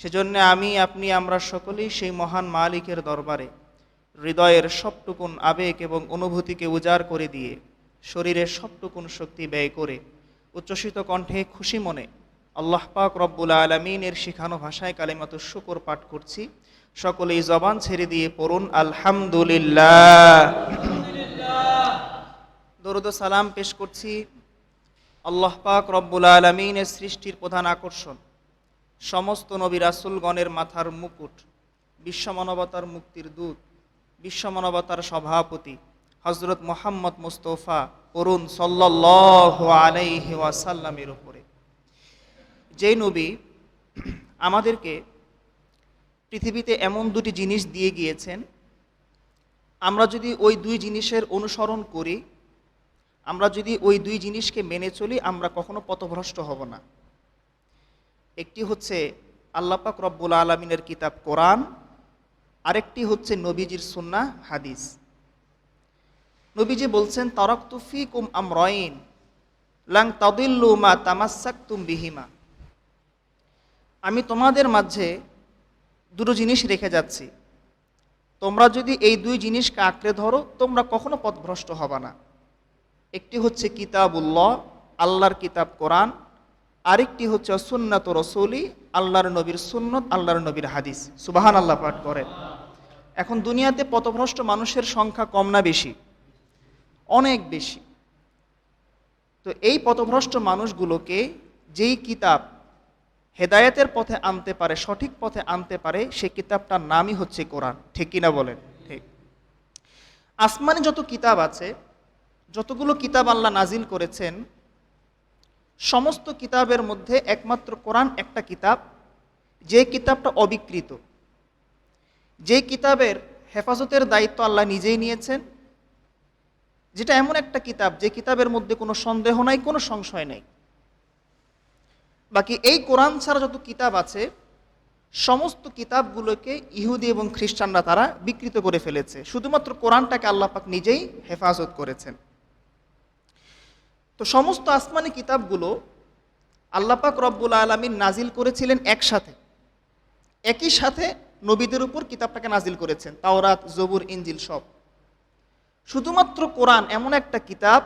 সেজন্য আমি, আপনি, আমরা সকলেই সেই মহান মালিকের দরবারে হৃদয়ের সবটুকুন আবেগ এবং অনুভূতিকে উজাড় করে দিয়ে শরীরের সবটুকুন শক্তি ব্যয় করে উচ্ছ্বসিত কণ্ঠে খুশি মনে আল্লাহ পাক রব্বুল আলমিনের শিখানো ভাষায় কালিমাত শুকর পাঠ করছি। সকলেই জবান ছেড়ে দিয়ে পড়ুন, আলহামদুলিল্লাহ। দরুদ সালাম পেশ করছি আল্লাহ পাক রব্বুল আলমিনের সৃষ্টির প্রধান আকর্ষণ। সমস্ত নবী রাসুলগণের মাথার মুকুট, বিশ্বমানবতার মুক্তির দূত, বিশ্বমানবতার সভাপতি হজরত মোহাম্মদ মুস্তফা অরুণ সাল্লাহ আলাইহি ওয়াসাল্লামের উপরে। যেই নবী আমাদেরকে পৃথিবীতে এমন দুটি জিনিস দিয়ে গিয়েছেন, আমরা যদি ওই দুই জিনিসের অনুসরণ করি, আমরা যদি ওই দুই জিনিসকে মেনে চলি, আমরা কখনো পথভ্রষ্ট হব না। একটি হচ্ছে আল্লাপাক রব্বুল আলমিনের কিতাব কোরআন, আরেকটি হচ্ছে নবীজির সুন্না হাদিস। নবীজি বলছেন তরক তুফি কুম আমরইন, লাং তদিল্লু মা তামাসাক তুম বিহিমা। আমি তোমাদের মাঝে দুটো জিনিস রেখে যাচ্ছি। তোমরা যদি এই দুই জিনিসকে আঁকড়ে ধরো, তোমরা কখনো পথভ্রষ্ট হবে না। একটি হচ্ছে কিতাবুল্লাহ, আল্লাহর কিতাব কোরআন আরেকটি হচ্ছে সুন্নাত রসৌলি, আল্লাহর নবীর সুন্নত, আল্লাহর নবীর হাদিস। সুবাহান আল্লাহ পাঠ করেন। এখন দুনিয়াতে পথভ্রষ্ট মানুষের সংখ্যা কম না বেশি? অনেক বেশি। তো এই পথভ্রষ্ট মানুষগুলোকে যেই কিতাব হেদায়েতের পথে আনতে পারে, সঠিক পথে আনতে পারে সেই কিতাবটার নামই হচ্ছে কোরআন। ঠিক কিনা বলেন? ঠিক। আসমানে যত কিতাব আছে, যতগুলো কিতাব আল্লাহ নাজিল করেছেন সমস্ত কিতাবের মধ্যে একমাত্র কোরআন একটা কিতাব, যে কিতাবটা অবিকৃত। যে কিতাবের হেফাজতের দায়িত্ব আল্লাহ নিজেই নিয়েছেন, যেটা এমন একটা কিতাব, যে কিতাবের মধ্যে কোনো সন্দেহ নাই, কোনো সংশয় নেই। বাকি এই কোরআন ছাড়া যত কিতাব আছে, সমস্ত কিতাবগুলোকে ইহুদি এবং খ্রিস্টানরা তারা বিকৃত করে ফেলেছে। শুধুমাত্র কোরআনটাকে আল্লাহ পাক নিজেই হেফাজত করেছেন। তো সমস্ত আসমানি কিতাবগুলো আল্লাপাক রব্বুল আলমিন নাজিল করেছিলেন একসাথে। একই সাথে নবীদের উপর কিতাবটাকে নাজিল করেছেন, তাওরাত জবুর ইঞ্জিল সব। শুধুমাত্র কোরআন এমন একটা কিতাব,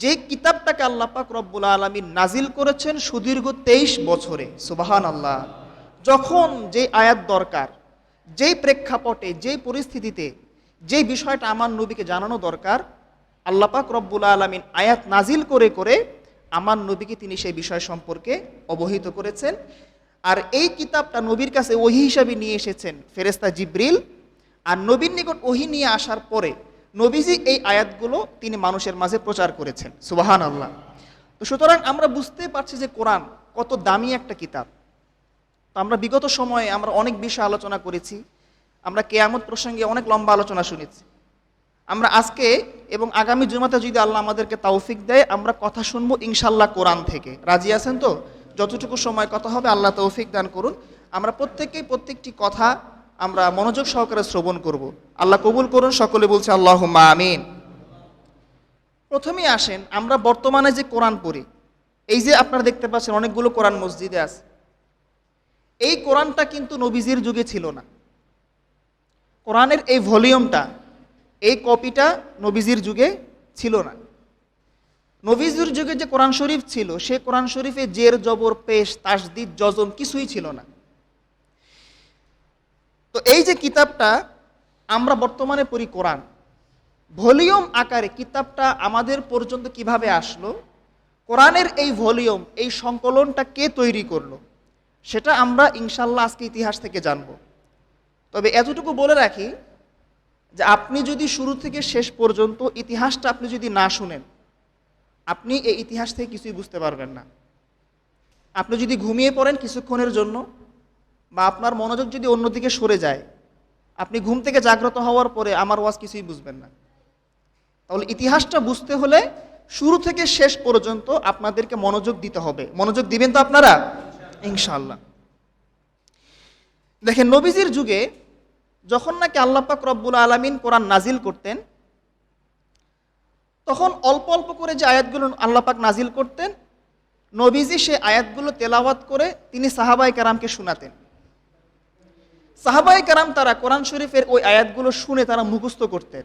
যে কিতাবটাকে আল্লাপাক রব্বুল আলমিন নাজিল করেছেন সুদীর্ঘ তেইশ বছরে সুবাহান আল্লাহ যখন যে আয়াত দরকার, যেই প্রেক্ষাপটে, যেই পরিস্থিতিতে, যেই বিষয়টা আমার নবীকে জানানো দরকার আল্লাপাক রব্বুল আলমিন আয়াত নাজিল করে করে আমার নবীকে তিনি সেই বিষয় সম্পর্কে অবহিত করেছেন। আর এই কিতাবটা নবীর কাছে ওহি হিসাবে নিয়ে এসেছেন ফেরেস্তা জিব্রিল। আর নবীর নিকট ওহি নিয়ে আসার পরে নবীজি এই আয়াতগুলো তিনি মানুষের মাঝে প্রচার করেছেন। সুবাহান আল্লাহ তো সুতরাং আমরা বুঝতে পারছি যে কোরআন কত দামি একটা কিতাব। তো আমরা বিগত সময়ে আমরা অনেক বিষয় আলোচনা করেছি। আমরা কেয়ামত প্রসঙ্গে অনেক লম্বা আলোচনা শুনেছি। আমরা আজকে এবং আগামী জুমাতে যদি আল্লাহ আমাদেরকে তৌফিক দেয়, আমরা কথা শুনব ইনশাল্লাহ কোরআন থেকে। রাজি আছেন তো? যতটুকু সময় কথা হবে, আল্লাহ তৌফিক দান করুন। আমরা প্রত্যেকেই প্রত্যেকটি কথা আমরা মনোযোগ সহকারে শ্রবণ করব। আল্লাহ কবুল করুন, সকলে বলছে আল্লাহ আমিন। প্রথমেই আসেন, আমরা বর্তমানে যে কোরআন পড়ি, এই যে আপনারা দেখতে পাচ্ছেন অনেকগুলো কোরআন মসজিদে আছে। এই কোরআনটা কিন্তু নবীজির যুগে ছিল না। কোরআনের এই ভলিউমটা এই কপিটা নবীজির যুগে ছিল না। নবীজির যুগে যে কোরআন শরীফ ছিল, সে কোরআন শরীফে জের, জবর, পেশ, তাসদিদ জজম কিছুই ছিল না। তো এই যে কিতাবটা আমরা বর্তমানে পড়ি কোরআন, ভলিউম আকারে কিতাবটা আমাদের পর্যন্ত কীভাবে আসলো, কোরআনের এই ভলিউম, এই সংকলনটা কে তৈরি করল, সেটা আমরা ইনশাল্লাহ আজকে ইতিহাস থেকে জানব। তবে এতটুকু বলে রাখি যে আপনি যদি শুরু থেকে শেষ পর্যন্ত ইতিহাসটা আপনি যদি না শুনেন, আপনি এই ইতিহাস থেকে কিছুই বুঝতে পারবেন না। আপনি যদি ঘুমিয়ে পড়েন কিছুক্ষণের জন্য বা আপনার মনোযোগ যদি অন্যদিকে সরে যায়, আপনি ঘুম থেকে জাগ্রত হওয়ার পরে আমার ওয়াজ কিছুই বুঝবেন না। তাহলে ইতিহাসটা বুঝতে হলে শুরু থেকে শেষ পর্যন্ত আপনাদেরকে মনোযোগ দিতে হবে। মনোযোগ দিবেন তো আপনারা? ইনশাল্লাহ দেখেন, নবীজির যুগে যখন নাকি আল্লাপাক রব্বুল আলমিন কোরআন নাজিল করতেন, তখন অল্প অল্প করে যে আয়াতগুলো আল্লাপাক নাজিল করতেন, নবীজি সে আয়াতগুলো তেলাওয়াত করে তিনি সাহাবাই কারামকে শোনাতেন। সাহাবাই কারাম তারা কোরআন শরীফের ওই আয়াতগুলো শুনে তারা মুখস্থ করতেন।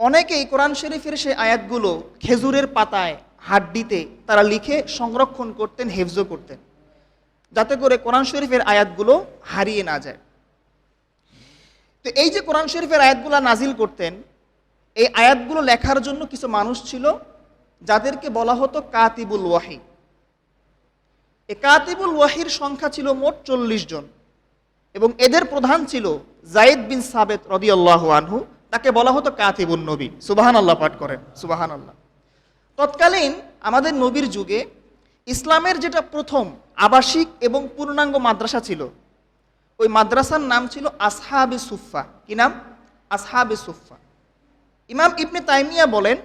অনেকেই কোরআন শরীফের সেই আয়াতগুলো খেজুরের পাতায় হাড্ডিতে তারা লিখে সংরক্ষণ করতেন, হেফজ করতেন, যাতে করে কোরআন শরীফের আয়াতগুলো হারিয়ে না যায়। তো এই যে কোরআন শরীফের আয়াতগুলো নাজিল করতেন, এই আয়াতগুলো লেখার জন্য কিছু মানুষ ছিল যাদেরকে বলা হতো কাতিবুল ওয়াহি। এ কাতিবুল ওয়াহির সংখ্যা ছিল মোট চল্লিশ জন এবং এদের প্রধান ছিল জাইদ বিন সাবেদ রদিয়াল্লাহ আনহু, তাকে বলা হতো কাতিবুল নবী। সুবাহান আল্লাহ পাঠ করেন সুবাহান আল্লাহ তৎকালীন আমাদের নবীর যুগে ইসলামের যেটা প্রথম আবাসিক এবং পূর্ণাঙ্গ মাদ্রাসা ছিল ওই মাদ্রাসার নাম ছিল আসহাবে সুফা কি নাম? আসহাবে সুফা ইমাম ইবনে তাইমিয়া বলেন,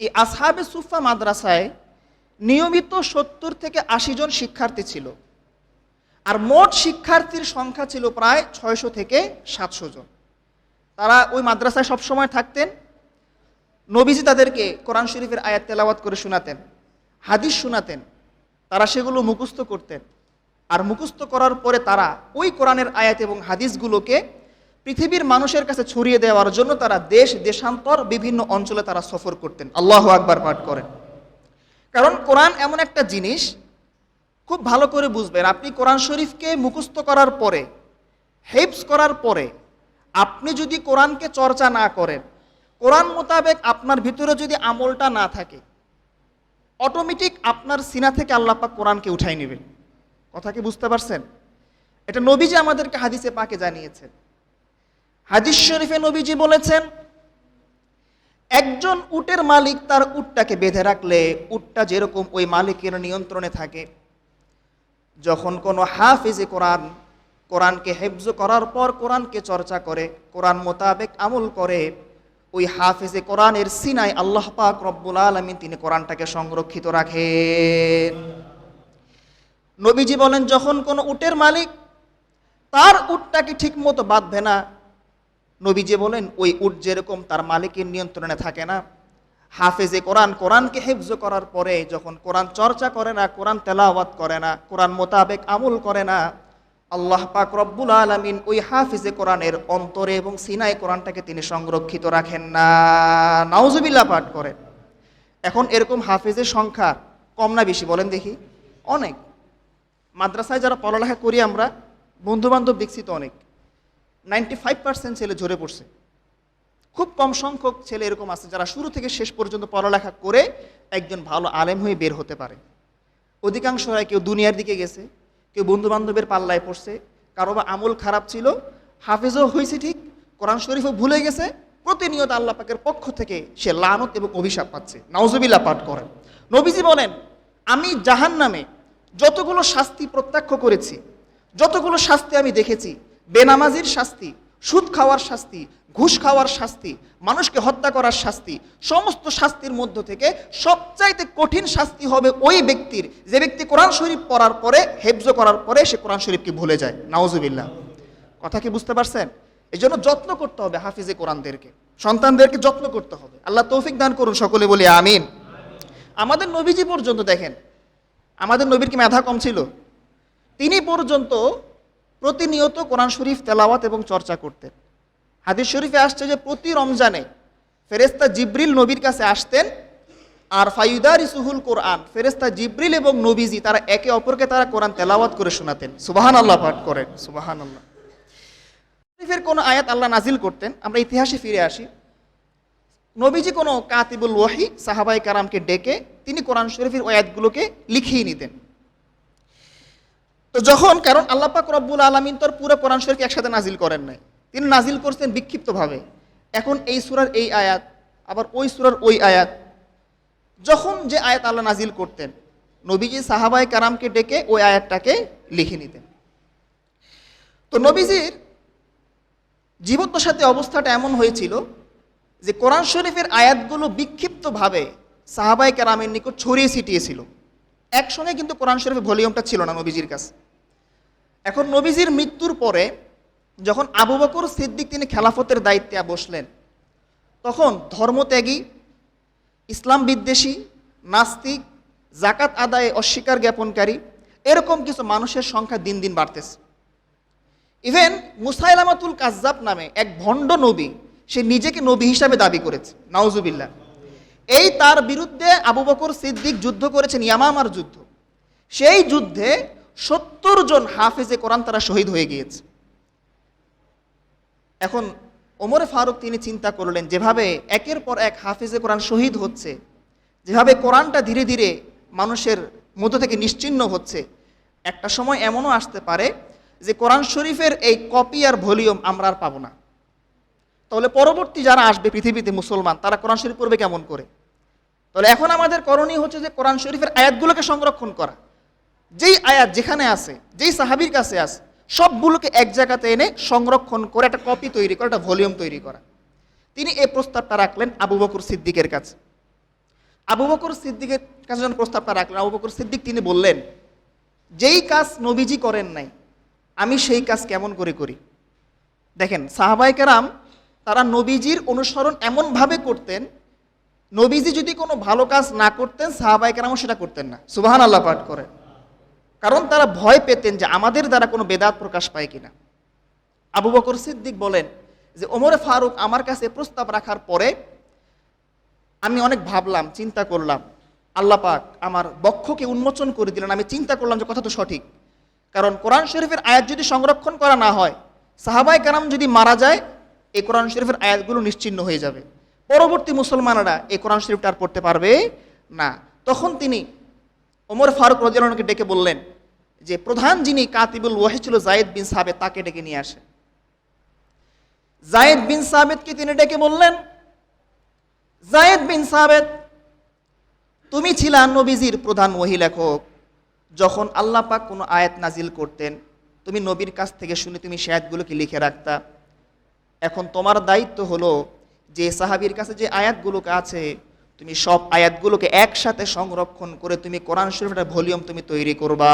এই আসহাবে সুফা মাদ্রাসায় নিয়মিত সত্তর থেকে আশি জন শিক্ষার্থী ছিল। আর মোট শিক্ষার্থীর সংখ্যা ছিল প্রায় ছয়শো থেকে সাতশো জন। তারা ওই মাদ্রাসায় সবসময় থাকতেন। নবীজি তাদেরকে কোরআন শরীফের আয়াত তেলাওয়াত করে শোনাতেন, হাদিস শোনাতেন। তারা সেগুলো মুখস্থ করতেন। আর মুখস্থ করার পরে তারা ওই কোরআনের আয়াত এবং হাদিসগুলোকে পৃথিবীর মানুষের কাছে ছড়িয়ে দেওয়ার জন্য তারা দেশ, দেশান্তর বিভিন্ন অঞ্চলে তারা সফর করতেন। আল্লাহ আকবার পাঠ করেন। কারণ কোরআন এমন একটা জিনিস, খুব ভালো করে বুঝবেন। আপনি কোরআন শরীফকে মুখস্থ করার পরে হেপস করার পরে, আপনি যদি কোরআনকে চর্চা না করেন, কোরআন মোতাবেক আপনার ভিতরে যদি আমলটা না থাকে, অটোমেটিক আপনার সিনা থেকে আল্লাপাক কোরআনকে উঠাই নেবেন। কথা কি বুঝতে পারছেন? এটা নবীজি আমাদেরকে হাদিসে পাকে জানিয়েছেন। হাদিস শরীফে নবীজি বলেছেন, একজন উটের মালিক তার উটটাকে বেঁধে রাখলে উটটা যেরকম ওই মালিকের নিয়ন্ত্রণে থাকে, যখন কোনো হাফিজে কোরআন, কোরআনকে হেফজ করার পর কোরআনকে চর্চা করে, কোরআন মোতাবেক আমল করে, ওই হাফিজে কোরআনের সিনাই আল্লাহ পাক রব্বুল আলমিন তিনি কোরআনটাকে সংরক্ষিত রাখেন। নবীজি বলেন, যখন কোনো উটের মালিক তার উটটাকে ঠিক মতো বাঁধবে না, নবীজি বলেন, ওই উট যেরকম তার মালিকের নিয়ন্ত্রণে থাকে না। হাফেজে কোরআন, কোরআনকে হেফজ করার পরে যখন কোরআন চর্চা করে না, কোরআন তেলাওয়াত করে না, কোরআন মোতাবেক আমল করে না, আল্লাহ পাক রব্বুল আলমিন ওই হাফিজে কোরআনের অন্তরে এবং সিনাই কোরআনটাকে তিনি সংরক্ষিত রাখেন না। নাউজুবিল্লাহ পাঠ করেন এখন এরকম হাফিজের সংখ্যা কম না বেশি, বলেন দেখি। অনেক। মাদ্রাসায় যারা পড়ালেখা করি আমরা বন্ধু বান্ধব দেখছি তো অনেক। নাইনটি ফাইভ পার্সেন্ট ছেলে ঝরে পড়ছে। খুব কম সংখ্যক ছেলে এরকম আছে যারা শুরু থেকে শেষ পর্যন্ত পড়ালেখা করে একজন ভালো আলেম হয়ে বের হতে পারে। অধিকাংশ হয় কেউ দুনিয়ার দিকে গেছে, কেউ বন্ধু বান্ধবের পাল্লায় পড়ছে, কারও বা আমল খারাপ ছিল, হাফেজও হয়েছে ঠিক, কোরআন শরীফও ভুলে গেছে, প্রতিনিয়ত আল্লাহ পাকের পক্ষ থেকে সে লানত এবং অভিশাপ পাচ্ছে। নাউজুবিল্লাহ পাঠ করেন। নবীজি বলেন, আমি জাহান নামে যতগুলো শাস্তি প্রত্যক্ষ করেছি, যতগুলো শাস্তি আমি দেখেছি, বেনামাজির শাস্তি, সুদ খাওয়ার শাস্তি, ঘুষ খাওয়ার শাস্তি, মানুষকে হত্যা করার শাস্তি, সমস্ত শাস্তির মধ্য থেকে সবচাইতে কঠিন শাস্তি হবে ওই ব্যক্তির। যে ব্যক্তি কোরআন শরীফ পড়ার পরে, হেফজ করার পরে সে কোরআন শরীফকে ভুলে যায়। নাওজুবিল্লাহ কথা কি বুঝতে পারছেন? এই জন্য যত্ন করতে হবে হাফিজে কোরআনদেরকে। সন্তানদেরকে যত্ন করতে হবে। আল্লাহ তৌফিক দান করুন, সকলে বলি আমিন। আমাদের নবীজি পর্যন্ত দেখেন আমাদের নবীর কি মেধা কম ছিল? তিনি পর্যন্ত প্রতিনিয়ত কোরআন শরীফ, তেলাওয়াত এবং চর্চা করতেন। হাদিস শরীফে আসছে যে প্রতি রমজানে ফেরেস্তা জিব্রিল নবীর কাছে আসতেন আর ফাইদার ইসুহুল কোরআন ফেরেস্তা জিব্রিল এবং নবীজি তারা একে অপরকে তারা কোরআন তেলাওয়াত করে শোনাতেন। সুবাহান আল্লাহ পাঠ করেন। সুবাহান আল্লাহ শরীফের কোনো আয়াত আল্লাহ নাজিল করতেন। আমরা ইতিহাসে ফিরে আসি। নবীজি কোনো কাতিবুল ওয়াহি সাহাবাই কারামকে ডেকে তিনি কোরআন শরীফের আয়াতগুলোকে লিখিয়ে নিতেন। তো যখন, কারণ আল্লাহ পাক রব্বুল আলমিন তোর পুরো কোরআন শরীফ একসাথে নাজিল করেন নাই। তিনি নাজিল করছেন বিক্ষিপ্তভাবে। এখন এই সুরার এই আয়াত, আবার ওই সুরার ওই আয়াত, যখন যে আয়াত আল্লাহ নাজিল করতেন, নবীজি সাহাবাই কারামকে ডেকে ওই আয়াতটাকে লিখে নিতেন। তো নবীজির জীবদ্দশাতে অবস্থাটা এমন হয়েছিল যে কোরআন শরীফের আয়াতগুলো বিক্ষিপ্তভাবে সাহাবাই কেরামের নিকট ছড়িয়ে ছিটিয়েছিল। একসঙ্গে কিন্তু কোরআন শরীফের ভলিউমটা ছিল না নবীজির কাছে। এখন নবীজির মৃত্যুর পরে যখন আবু বকর সিদ্দিক তিনি খেলাফতের দায়িত্বে বসলেন, তখন ধর্মত্যাগী, ইসলাম বিদ্বেষী, নাস্তিক জাকাত আদায়ে অস্বীকার জ্ঞাপনকারী এরকম কিছু মানুষের সংখ্যা দিন দিন বাড়তেছে। ইভেন মুসাইলামাতুল কাজ্জাব নামে এক ভণ্ড নবী সে নিজেকে নবী হিসাবে দাবি করেছে। নাউজুবিল্লাহ। এই তার বিরুদ্ধে আবু বকর সিদ্দিক যুদ্ধ করেছেন, ইয়ামামার যুদ্ধ। সেই যুদ্ধে সত্তর জন হাফেজে কোরআন তারা শহীদ হয়ে গিয়েছে। এখন ওমরে ফারুক তিনি চিন্তা করলেন, যেভাবে একের পর এক হাফেজে কোরআন শহীদ হচ্ছে, যেভাবে কোরআনটা ধীরে ধীরে মানুষের মধ্য থেকে নিশ্চিন্ন হচ্ছে, একটা সময় এমনও আসতে পারে যে কোরআন শরীফের এই কপি আর ভলিউম আমরা আর পাবো না। তাহলে পরবর্তী যারা আসবে পৃথিবীতে মুসলমান, তারা কোরআন শরীফ পড়বে কেমন করে? তাহলে এখন আমাদের করণীয় হচ্ছে যে কোরআন শরীফের আয়াতগুলোকে সংরক্ষণ করা। যেই আয়াত যেখানে আছে, যেই সাহাবির কাছে আছে, সবগুলোকে এক জায়গাতে এনে সংরক্ষণ করে, একটা কপি তৈরি করা, একটা ভলিউম তৈরি করা। তিনি এই প্রস্তাবটা রাখলেন আবু বকর সিদ্দিকের কাছে। আবু বকর সিদ্দিকের কাছে যখন প্রস্তাবটা রাখলেন, আবু বকর সিদ্দিক তিনি বললেন, যেই কাজ নবীজি করেন নাই, আমি সেই কাজ কেমন করে করি? দেখেন সাহাবাই কেরাম তারা নবীজির অনুসরণ এমনভাবে করতেন, নবীজি যদি কোনো ভালো কাজ না করতেন সাহাবাই কেরামও সেটা করতেন না। সুবাহান আল্লাহ পাঠ করেন। কারণ তারা ভয় পেতেন যে আমাদের দ্বারা কোনো বেদাত প্রকাশ পায় কিনা। আবু বকর সিদ্দিক বলেন যে, ওমরে ফারুক আমার কাছে প্রস্তাব রাখার পরে আমি অনেক ভাবলাম, চিন্তা করলাম, আল্লাহ পাক আমার বক্ষকে উন্মোচন করে দিলেন। আমি চিন্তা করলাম যে কথা তো সঠিক। কারণ কোরআন শরীফের আয়াত যদি সংরক্ষণ করা না হয় সাহাবাই কারাম যদি মারা যায় এই কোরআন শরীফের আয়াতগুলো নিশ্চিন্ন হয়ে যাবে। পরবর্তী মুসলমানরা এই কোরআন শরীফটা আর পড়তে পারবে না। তখন তিনি ওমর ফারুক রদিয়ালকে ডেকে বললেন যে, প্রধান যিনি কাতিবুল ওয়াহি ছিল জায়েদ বিন সাবেদ তাকে ডেকে নিয়ে আসে জায়েদ বিন সাবেদকে তিনি ডেকে বললেন, জায়েদ বিন সাবেদ তুমি ছিলা নবীজির প্রধান ওহি লেখক যখন আল্লাহ পাক কোনো আয়াত নাজিল করতেন, তুমি নবীর কাছ থেকে শুনে তুমি সে আয়াতগুলোকে লিখে রাখতা। এখন তোমার দায়িত্ব হলো যে সাহাবীর কাছে যে আয়াতগুলোকে আছে, তুমি সব আয়াতগুলোকে একসাথে সংরক্ষণ করে তুমি কোরআন শরীফের ভলিউম তুমি তৈরি করবা।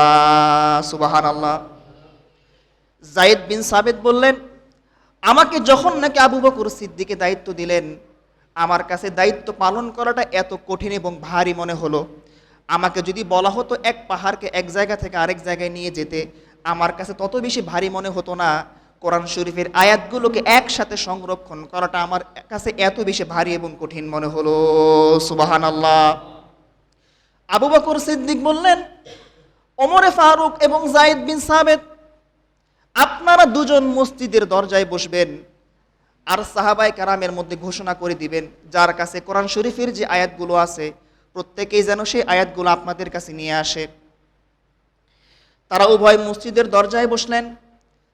সুবাহান আল্লাহ জায়েদ বিন সাবেদ বললেন, আমাকে যখন নাকি আবু বকর সিদ্দিকে দায়িত্ব দিলেন, আমার কাছে দায়িত্ব পালন করাটা এত কঠিন এবং ভারী মনে হলো। আমাকে যদি বলা হতো এক পাহাড়কে এক জায়গা থেকে আরেক জায়গায় নিয়ে যেতে, আমার কাছে তত বেশি ভারী মনে হতো না। কোরআন শরীফের আয়াতগুলোকে একসাথে সংরক্ষণ করাটা আমার কাছে এত বেশি ভারী এবং কঠিন মনে হলো। সুবাহান আল্লাহ আবু বকর সিদ্দিক বললেন, ওমরে ফারুক এবং জাইদ বিন সাবেদ আপনারা দুজন মসজিদের দরজায় বসবেন আর সাহাবাই কারামের মধ্যে ঘোষণা করে দিবেন, যার কাছে কোরআন শরীফের যে আয়াতগুলো আছে, প্রত্যেকেই যেন সেই আয়াতগুলো আপনাদের কাছে নিয়ে আসে। তারা উভয় মসজিদের দরজায় বসলেন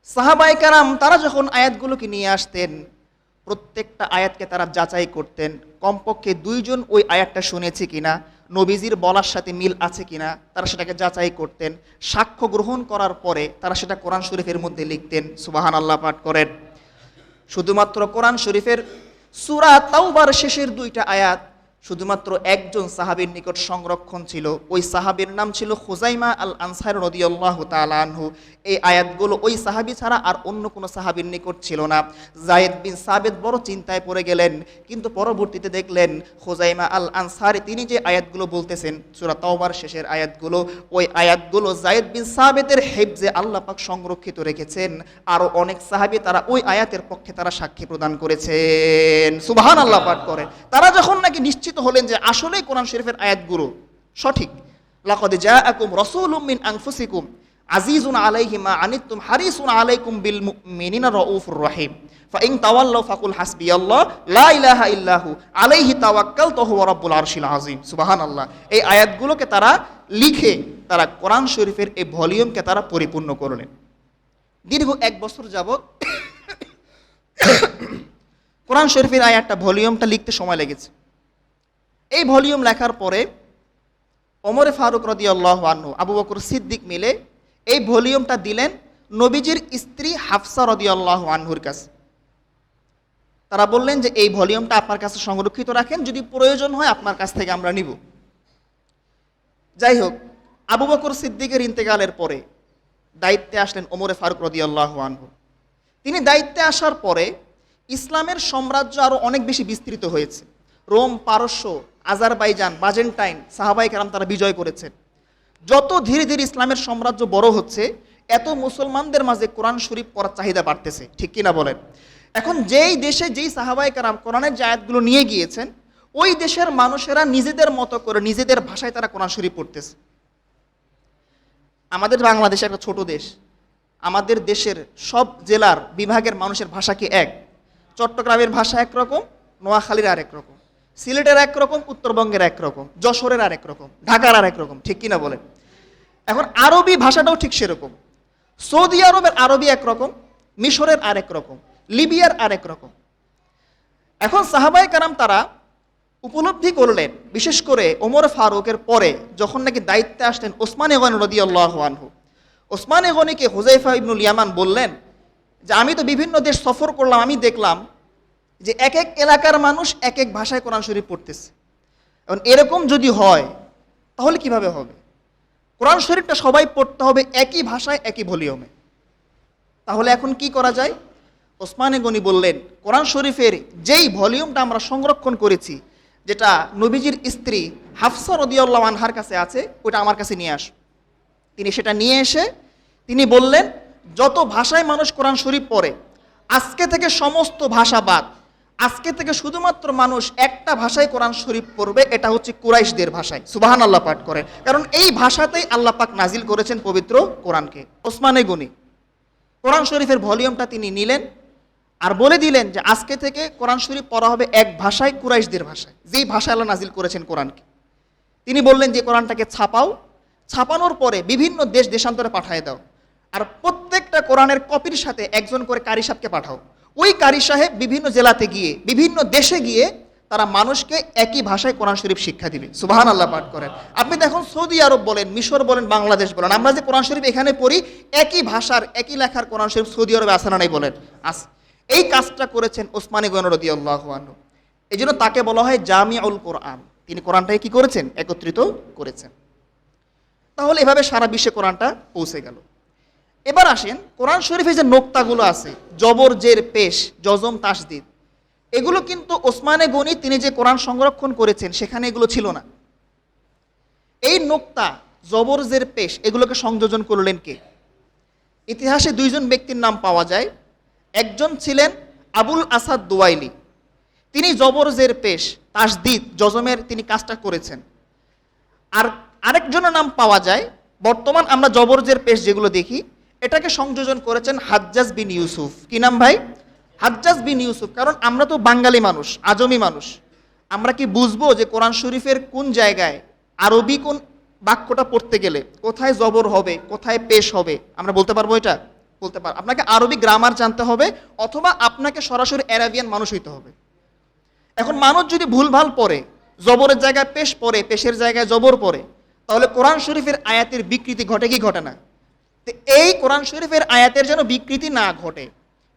সাহাবাই কারাম তারা যখন আয়াতগুলোকে নিয়ে আসতেন, প্রত্যেকটা আয়াতকে তারা যাচাই করতেন, কমপক্ষে দুইজন ওই আয়াতটা শুনেছে কিনা, নবীজির বলার সাথে মিল আছে কিনা, তারা সেটাকে যাচাই করতেন। সাক্ষ্য গ্রহণ করার পরে তারা সেটা কোরআন শরীফের মধ্যে লিখতেন। সুবাহান আল্লাহ পাঠ করেন। শুধুমাত্র কোরআন শরীফের সুরা তাওবার শেষের দুইটা আয়াত শুধুমাত্র একজন সাহাবীর নিকট সংরক্ষণ ছিল। ওই সাহাবীর নাম ছিল খুজাইমা আল আনসার রদিয়াল্লাহ আনহু। এই আয়াতগুলো ওই সাহাবী ছাড়া আর অন্য কোনো সাহাবীর নিকট ছিল না। জায়েদ বিন সাবেদ বড় চিন্তায় পড়ে গেলেন, কিন্তু পরবর্তীতে দেখলেন খুজাইমা আল আনসারি তিনি যে আয়াতগুলো বলতেছেন, সুরা তাওবার শেষের আয়াতগুলো, ওই আয়াতগুলো জায়েদ বিন সাবেদের হেফজে আল্লাহ পাক সংরক্ষিত রেখেছেন। আরও অনেক সাহাবী তারা ওই আয়াতের পক্ষে তারা সাক্ষী প্রদান করেছেন। সুবহান আল্লাহ পাঠ করে তারা যখন নাকি নিশ্চিত হলেন যে আসলেই কোরআন শরীফের আয়াতগুলো সঠিক। লাকদ জাআকুম রাসূলুম মিন আনফুসিকুম আজিজুন আলাইহি মা আনিতুম হারিসুন আলাইকুম বিল মুমিনিনা রাউফুর রহিম। ফাইন তাওয়াল্লাউ ফাকুল হাসবিয়াল্লাহ, লা ইলাহা ইল্লাহু আলাইহি তাওয়াক্কালতু হুয়া রাব্বুল আরশিল এই আয়াতগুলোকে তারা লিখে তারা কোরআন শরীফের এই ভলিউমকে তারা পরিপূর্ণ করলেন। দীর্ঘ এক বছর যাবত কোরআন শরীফের আয়াতটা ভলিউমটা লিখতে সময় লেগেছে। এই ভলিউম লেখার পরে ওমরে ফারুক রদি আল্লাহ আনহু, আবু বকর সিদ্দিক মিলে এই ভলিউমটা দিলেন নবীজির স্ত্রী হাফসা রদিয়াল্লাহ আনহুর কাছে। তারা বললেন যে এই ভলিউমটা আপনার কাছে সংরক্ষিত রাখেন, যদি প্রয়োজন হয় আপনার কাছ থেকে আমরা নিব। যাই হোক আবু বকর সিদ্দিকের ইন্তেকালের পরে দায়িত্বে আসলেন ওমরে ফারুক রদিয়াল্লাহ আনহু। তিনি দায়িত্বে আসার পরে ইসলামের সাম্রাজ্য আরও অনেক বেশি বিস্তৃত হয়েছে। রোম, পারস্য, আজারবাইজান বাজেন্টাইন সাহাবাই কারাম তারা বিজয় করেছেন। যত ধীরে ধীরে ইসলামের সাম্রাজ্য বড় হচ্ছে, এত মুসলমানদের মাঝে কোরআন শরীফ পড়ার চাহিদা বাড়তেছে। ঠিক কিনা বলেন? এখন যেই দেশে যেই সাহাবাই কারাম কোরআনের যে আয়াতগুলো নিয়ে গিয়েছেন, ওই দেশের মানুষেরা নিজেদের মতো করে নিজেদের ভাষায় তারা কোরআন শরীফ পড়তেছে। আমাদের বাংলাদেশ একটা ছোট দেশ। আমাদের দেশের সব জেলার বিভাগের মানুষের ভাষা কি এক? চট্টগ্রামের ভাষা একরকম, নোয়াখালীর আরেক রকম সিলেটের একরকম, উত্তরবঙ্গের একরকম, যশোরের আরেক রকম ঢাকার আরেক রকম ঠিক কিনা বলেন? এখন আরবি ভাষাটাও ঠিক সেরকম। সৌদি আরবের আরবি একরকম, মিশরের আরেক রকম লিবিয়ার আরেক রকম এখন সাহাবাই কারাম তারা উপলব্ধি করলেন, বিশেষ করে ওমর ফারুকের পরে, যখন নাকি দায়িত্বে আসলেন ওসমান এগন রদি আল্লাহ আনহু। ওসমান এগনিকে হুজাইফা ইবনুল ইয়ামান বললেন যে, আমি তো বিভিন্ন দেশ সফর করলাম, আমি দেখলাম যে এক এক এলাকার মানুষ এক এক ভাষায় কোরআন শরীফ পড়তেছে। এখন এরকম যদি হয়, তাহলে কীভাবে হবে? কোরআন শরীফটা সবাই পড়তে হবে একই ভাষায়, একই ভলিউমে। তাহলে এখন কি করা যায়? ওসমানে গনি বললেন, কোরআন শরীফের যেই ভলিউমটা আমরা সংরক্ষণ করেছি, যেটা নবীজির স্ত্রী হাফসা রদিয়াল্লাহ আনহার কাছে আছে, ওটা আমার কাছে নিয়ে আস। তিনি সেটা নিয়ে এসে, তিনি বললেন, যত ভাষায় মানুষ কোরআন শরীফ পড়ে, আজকে থেকে সমস্ত ভাষা বাদ আজকে থেকে শুধুমাত্র মানুষ একটা ভাষায় কোরআন শরীফ পড়বে, এটা হচ্ছে কুরাইশদের ভাষায়। সুবাহান আল্লাহ পাঠ করেন। কারণ এই ভাষাতেই আল্লাহ পাক নাজিল করেছেন পবিত্র কোরআনকে। ওসমানে গুনি, কোরআন শরীফের ভলিউমটা তিনি নিলেন আর বলে দিলেন যে আজকে থেকে কোরআন শরীফ পড়া হবে এক ভাষায়, কুরাইশদের ভাষায়। যেই ভাষায় আল্লাহ নাজিল করেছেন কোরআনকে। তিনি বললেন যে কোরআনটাকে ছাপাও। ছাপানোর পরে বিভিন্ন দেশ দেশান্তরে পাঠিয়ে দাও। আর প্রত্যেকটা কোরআনের কপির সাথে একজন করে কারি সাহেবকে পাঠাও। ওই কারি সাহেব বিভিন্ন জেলাতে গিয়ে, বিভিন্ন দেশে গিয়ে তারা মানুষকে একই ভাষায় কোরআন শরীফ শিক্ষা দিবে। সুবাহান আল্লাহ পাঠ করেন। আপনি দেখুন সৌদি আরব বলেন, মিশর বলেন, বাংলাদেশ বলেন, আমরা যে কোরআন শরীফ এখানে পড়ি, একই ভাষার, একই লেখার কোরআন শরীফ সৌদি আরবে আসে না নাই বলেন? আস এই কাজটা করেছেন ওসমানী গণরদি আল্লাহ এই জন্য তাকে বলা হয় জামিউল কোরআন। তিনি কোরআনটাকে কি করেছেন? একত্রিত করেছেন। তাহলে এভাবে সারা বিশ্বে কোরআনটা পৌঁছে গেল। এবার আসেন, কোরআন শরীফে যে নোক্তাগুলো আছে, জবর, জের, পেশ, জজম, তাসদিদ, এগুলো কিন্তু ওসমানে গনি তিনি যে কোরআন সংরক্ষণ করেছেন, সেখানে এগুলো ছিল না। এই নোক্তা, জবর, জের, পেশ, এগুলোকে সংযোজন করলেন কে? ইতিহাসে দুইজন ব্যক্তির নাম পাওয়া যায়। একজন ছিলেন আবুল আসাদ দোয়াইলি। তিনি জবরজের পেশ, তাসদিদ, জজমের তিনি কাজটা করেছেন। আর আরেকজনের নাম পাওয়া যায়। বর্তমান আমরা জবরজের পেশ যেগুলো দেখি এটাকে সংযোজন করেছেন হাজ্জাজ বিন ইউসুফ। কি নাম ভাই? হাজ্জাজ বিন ইউসুফ। কারণ আমরা তো বাঙালি মানুষ, আজমি মানুষ। আমরা কি বুঝব যে কোরআন শরীফের কোন জায়গায় আরবি কোন বাক্যটা পড়তে গেলে কোথায় জবর হবে, কোথায় পেশ হবে? আমরা বলতে পারব এটা? বলতে পার আপনাকে আরবি গ্রামার জানতে হবে, অথবা আপনাকে সরাসরি অ্যারাবিয়ান মানুষ হইতে হবে। এখন মানুষ যদি ভুলভাল পড়ে, জবরের জায়গায় পেশ পড়ে, পেশের জায়গায় জবর পড়ে, তাহলে কোরআন শরীফের আয়াতের বিকৃতি ঘটে কি ঘটে না? তো এই কোরআন শরীফের আয়াতের যেন বিকৃতি না ঘটে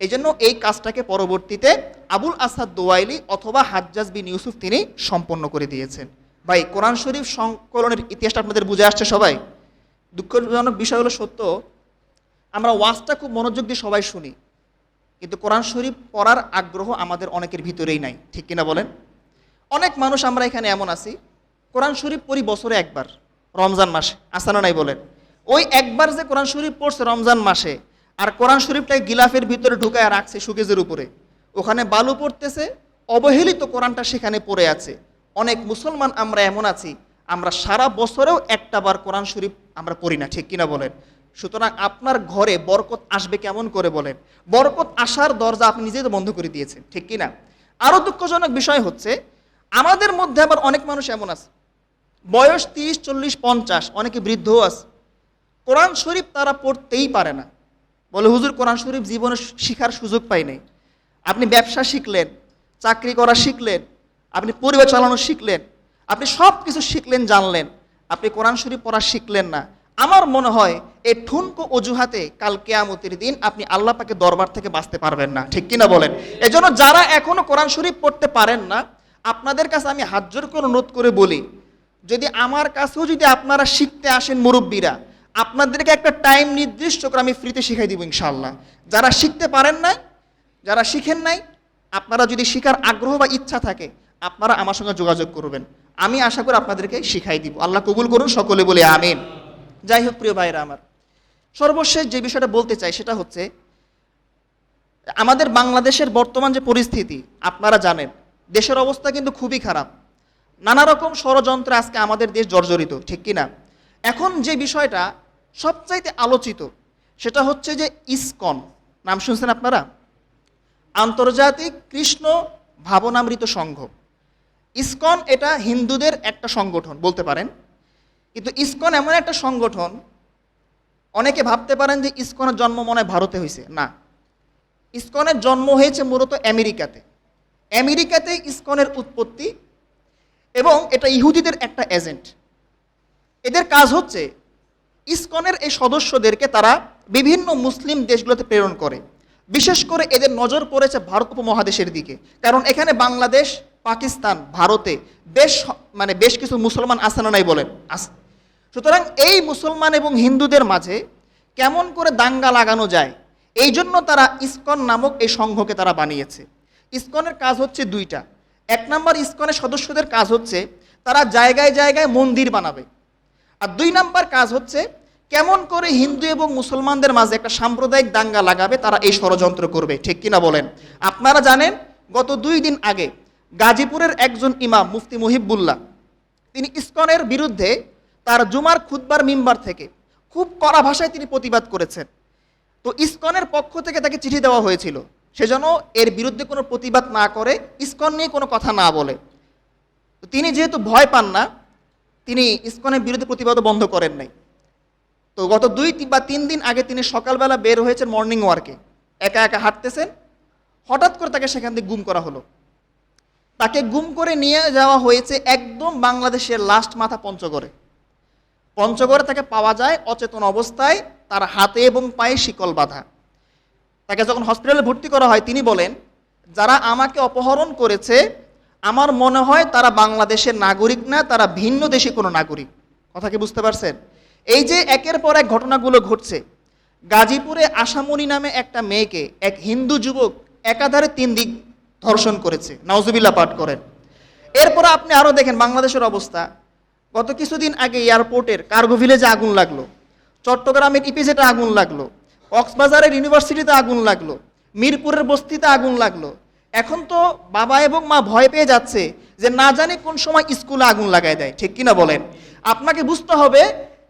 এই জন্য এই কাজটাকে পরবর্তীতে আবুল আসাদ দোয়াইলি অথবা হাজ্জাজ বিন ইউসুফ তিনি সম্পন্ন করে দিয়েছেন। ভাই, কোরআন শরীফ সংকলনের ইতিহাসটা আপনাদের বুঝে আসছে সবাই? দুঃখজনক বিষয় হলো সত্য, আমরা ওয়াজটা খুব মনোযোগ দিয়ে সবাই শুনি, কিন্তু কোরআন শরীফ পড়ার আগ্রহ আমাদের অনেকের ভিতরেই নাই, ঠিক কিনা বলেন? অনেক মানুষ আমরা এখানে এমন আছি, কোরআন শরীফ পড়ি বছরে একবার, রমজান মাসে, আসানা নাই বলেন। ওই একবার যে কোরআন শরীফ পড়ছে রমজান মাসে, আর কোরআন শরীফটাই গিলাফের ভিতরে ঢুকায় রাখছে সুকেজের উপরে। ওখানে বালু পড়তেছে, অবহেলিত কোরআনটা সেখানে পড়ে আছে। অনেক মুসলমান আমরা এমন আছি, আমরা সারা বছরেও একটা বার কোরআন শরীফ আমরা পড়ি না, ঠিক কিনা বলেন? সুতরাং আপনার ঘরে বরকত আসবে কেমন করে বলেন? বরকত আসার দরজা আপনি নিজেই তো বন্ধ করে দিয়েছেন, ঠিক কিনা? আরও দুঃখজনক বিষয় হচ্ছে, আমাদের মধ্যে আবার অনেক মানুষ এমন আছে। বয়স তিরিশ, চল্লিশ, পঞ্চাশ, অনেকে বৃদ্ধও আছে। কোরআন শরীফ তারা পড়তেই পারে না। বলে, হুজুর, কোরআন শরীফ জীবনে শিখার সুযোগ পাই নাই। আপনি ব্যবসা শিখলেন, চাকরি করা শিখলেন, আপনি পরিবার চালানো শিখলেন, আপনি সব কিছু শিখলেন, জানলেন। আপনি কোরআন শরীফ পড়া শিখলেন না। আমার মনে হয়, এই ঠুনকো অজুহাতে কাল কেয়ামতির দিন আপনি আল্লাহ পাকে দরবার থেকে বাঁচতে পারবেন না। ঠিক কিনা বলেন? এজন্য যারা এখনও কোরআন শরীফ পড়তে পারেন না, আপনাদের কাছে আমি হাত করে অনুরোধ করে বলি, যদি আমার কাছেও যদি আপনারা শিখতে আসেন মুরব্বীরা আপনাদেরকে একটা টাইম নির্দিষ্ট করে আমি ফ্রিতে শিখাই দিব ইনশাল্লাহ যারা শিখতে পারেন না যারা শিখেন নাই, আপনারা যদি শিখার আগ্রহ বা ইচ্ছা থাকে, আপনারা আমার সঙ্গে যোগাযোগ করবেন। আমি আশা করি আপনাদেরকে শিখাই দিব। আল্লাহ কবুল করুন, সকলে বলে আমিন। যাই হোক, প্রিয় ভাইরা আমার, সর্বশেষ যে বিষয়টা বলতে চাই সেটা হচ্ছে, আমাদের বাংলাদেশের বর্তমান যে পরিস্থিতি, আপনারা জানেন, দেশের অবস্থা কিন্তু খুবই খারাপ। নানা রকম ষড়যন্ত্রে আজকে আমাদের দেশ জর্জরিত, ঠিক কিনা? এখন যে বিষয়টা সবচাইতে আলোচিত সেটা হচ্ছে যে ইসকন। নাম শুনছেন আপনারা? আন্তর্জাতিক কৃষ্ণ ভাবনামৃত সংঘ। ইসকন এটা হিন্দুদের একটা সংগঠন, বলতে পারেন। কিন্তু ইসকন এমন একটা সংগঠন, অনেকে ভাবতে পারেন যে ইসকনের জন্ম মনে ভারতে হয়েছে। না। ইসকনের জন্ম হয়েছে মূলত আমেরিকাতে। আমেরিকাতে ইসকনের উৎপত্তি এবং এটা ইহুদিদের একটা এজেন্ট। এদের কাজ হচ্ছে ইসকনের এই সদস্যদেরকে তারা বিভিন্ন মুসলিম দেশগুলোতে প্রেরণ করে। বিশেষ করে এদের নজর পড়েছে ভারত উপমহাদেশের দিকে। কারণ এখানে বাংলাদেশ, পাকিস্তান, ভারতে বেশ মানে বেশ কিছু মুসলমান আছে না নাই বলেন আছে সুতরাং এই মুসলমান এবং হিন্দুদের মাঝে কেমন করে দাঙ্গা লাগানো যায় এই জন্য তারা ইসকন নামক এই সংঘকে তারা বানিয়েছে। ইসকনের কাজ হচ্ছে দুইটা। এক নম্বর ইসকনের সদস্যদের কাজ হচ্ছে তারা জায়গায় জায়গায় মন্দির বানাবে। আর দুই নাম্বার কাজ হচ্ছে কেমন করে হিন্দু এবং মুসলমানদের মাঝে একটা সাম্প্রদায়িক দাঙ্গা লাগাবে, তারা এই ষড়যন্ত্র করবে, ঠিক কিনা বলেন? আপনারা জানেন, গত দুই দিন আগে গাজীপুরের একজন ইমাম, মুফতি মুহিবুল্লাহ, তিনি ইস্কনের বিরুদ্ধে তার জুমার খুতবার মিম্বার থেকে খুব কড়া ভাষায় তিনি প্রতিবাদ করেছেন। তো ইস্কনের পক্ষ থেকে তাকে চিঠি দেওয়া হয়েছিল সেজন্য এর বিরুদ্ধে কোনো প্রতিবাদ না করে, ইস্কন নিয়ে কোনো কথা না বলে। তিনি যেহেতু ভয় পান না তিনি ইসকনের বিরুদ্ধে প্রতিবাদও বন্ধ করেন নাই। তো গত দুই বা তিন দিন আগে তিনি সকালবেলা বের হয়েছেন মর্নিং ওয়ার্কে একা একা হাঁটতেছেন। হঠাৎ করে তাকে সেখান থেকে গুম করা হলো। তাকে গুম করে নিয়ে যাওয়া হয়েছে একদম বাংলাদেশের লাস্ট মাথা পঞ্চগড়ে। পঞ্চগড়ে তাকে পাওয়া যায় অচেতন অবস্থায় তার হাতে এবং পায়ে শিকল বাঁধা। তাকে যখন হসপিটালে ভর্তি করা হয়, তিনি বলেন, যারা আমাকে অপহরণ করেছে আমার মনে হয় তারা বাংলাদেশের নাগরিক না, তারা ভিন্ন দেশে কোনো নাগরিক। কথা কি বুঝতে পারছেন? এই যে একের পর এক ঘটনাগুলো ঘটছে, গাজীপুরে আশামণি নামে একটা মেয়েকে এক হিন্দু যুবক একাধারে তিন দিক ধর্ষণ করেছে। নওজুবিল্লা পাঠ করেন। এরপর আপনি আরও দেখেন বাংলাদেশের অবস্থা। গত কিছুদিন আগে এয়ারপোর্টের কার্গো ভিলেজে আগুন লাগল। চট্টগ্রামের ইপিজেটে আগুন লাগল। কক্সবাজারের ইউনিভার্সিটিতে আগুন লাগল। মিরপুরের বস্তিতে আগুন লাগল। এখন তো বাবা এবং মা ভয় পেয়ে যাচ্ছে যে না জানি কোন সময় স্কুলে আগুন লাগায় দেয়। ঠিক কিনা বলেন? আপনাকে বুঝতে হবে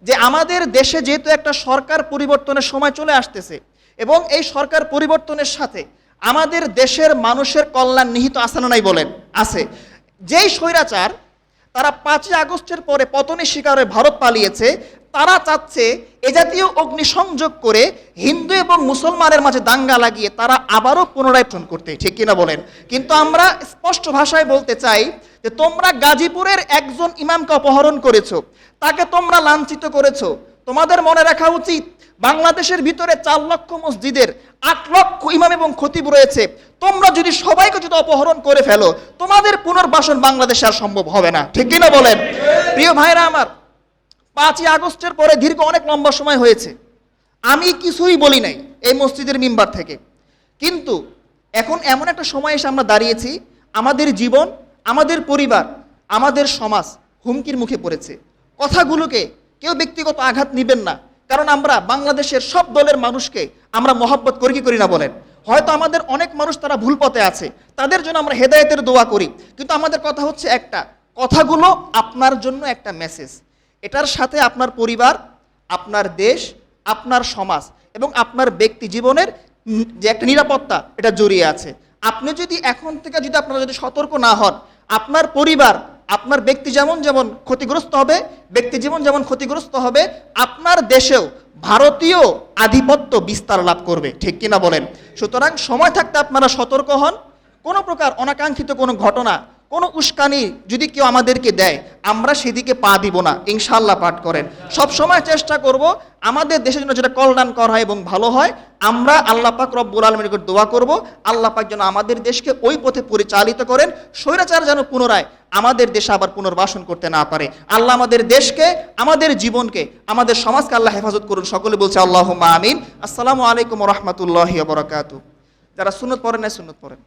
যে আমাদের দেশে যেহেতু একটা সরকার পরিবর্তনের সময় চলে আসতেছে এবং এই সরকার পরিবর্তনের সাথে আমাদের দেশের মানুষের কল্যাণ নিহিত আছে না নাই বলেন? আছে। যেই স্বৈরাচার তারা পাঁচই আগস্টের পরে পতনের শিকারে ভারত পালিয়েছে। তারা চাচ্ছে এ জাতীয় অগ্নিসংযোগ করে হিন্দু এবং মুসলমানের মাঝে দাঙ্গা লাগিয়ে তারা আবারও পুনরায় ফোন করতে, ঠিক কিনা বলেন? কিন্তু আমরা স্পষ্ট ভাষায় বলতে চাই যে তোমরা গাজীপুরের একজন ইমামকে অপহরণ করেছ, তাকে তোমরা লাঞ্ছিত করেছ। তোমাদের মনে রাখা উচিত, বাংলাদেশের ভিতরে চার লক্ষ মসজিদের, আট লক্ষ ইমাম এবং খতিব রয়েছে। তোমরা যদি সবাইকে যদি অপহরণ করে ফেলো, তোমাদের পুনর্বাসন বাংলাদেশে আর সম্ভব হবে না। ঠিক কিনা বলেন? প্রিয় ভাইরা আমার, পাঁচই আগস্টের পরে দীর্ঘ অনেক লম্বা সময় হয়েছে। আমি কিছুই বলি নাই এই মসজিদের মিম্বার থেকে। কিন্তু এখন এমন একটা সময় এসে আমরা দাঁড়িয়েছি, আমাদের জীবন, আমাদের পরিবার, আমাদের সমাজ হুমকির মুখে পড়েছে। কথাগুলোকে কেউ ব্যক্তিগত আঘাত নেবেন না। কারণ আমরা বাংলাদেশের সব দলের মানুষকে আমরা মহব্বত করি কি করি না বলেন? হয়তো আমাদের অনেক মানুষ তারা ভুল পথে আছে। তাদের জন্য আমরা হেদায়েতের দোয়া করি। কিন্তু আমাদের কথা হচ্ছে একটা, কথাগুলো আপনার জন্য একটা মেসেজ এটার সাথে আপনার পরিবার, আপনার দেশ, আপনার সমাজ এবং আপনার ব্যক্তি জীবনের যে একটা নিরাপত্তা, এটা জড়িয়ে আছে। আপনি যদি এখন থেকে যদি আপনারা যদি সতর্ক না হন, আপনার পরিবার আপনার ব্যক্তি যেমন যেমন ক্ষতিগ্রস্ত হবে, ব্যক্তি জীবন যেমন ক্ষতিগ্রস্ত হবে, আপনার দেশেও ভারতীয় আধিপত্য বিস্তার লাভ করবে, ঠিক কিনা বলেন? সুতরাং সময় থাকতে আপনারা সতর্ক হন। কোনো প্রকার অনাকাঙ্ক্ষিত কোনো ঘটনা কোনো উস্কানি যদি কেউ আমাদেরকে দেয়, আমরা সেদিকে পা দিব না। ইনশাল্লাহ পাঠ করেন। সব সময় চেষ্টা করব আমাদের দেশের জন্য যেটা কল্যাণ করা হয় এবং ভালো হয়, আমরা আল্লাহ পাক রব্বুল আলমের দোয়া করব। আল্লাহ পাক যেন আমাদের দেশকে ওই পথে পরিচালিত করেন, স্বৈরাচার যেন পুনরায় আমাদের দেশে আবার পুনর্বাসন করতে না পারে। আল্লাহ আমাদের দেশকে, আমাদের জীবনকে, আমাদের সমাজকে আল্লাহ হেফাজত করুন। সকলে বলছে আল্লাহ আমিন। আসসালামু আলাইকুম রহমতুল্লাহ বরকাতু যারা সুন্নত পড়েন না সুন্নত পড়েন।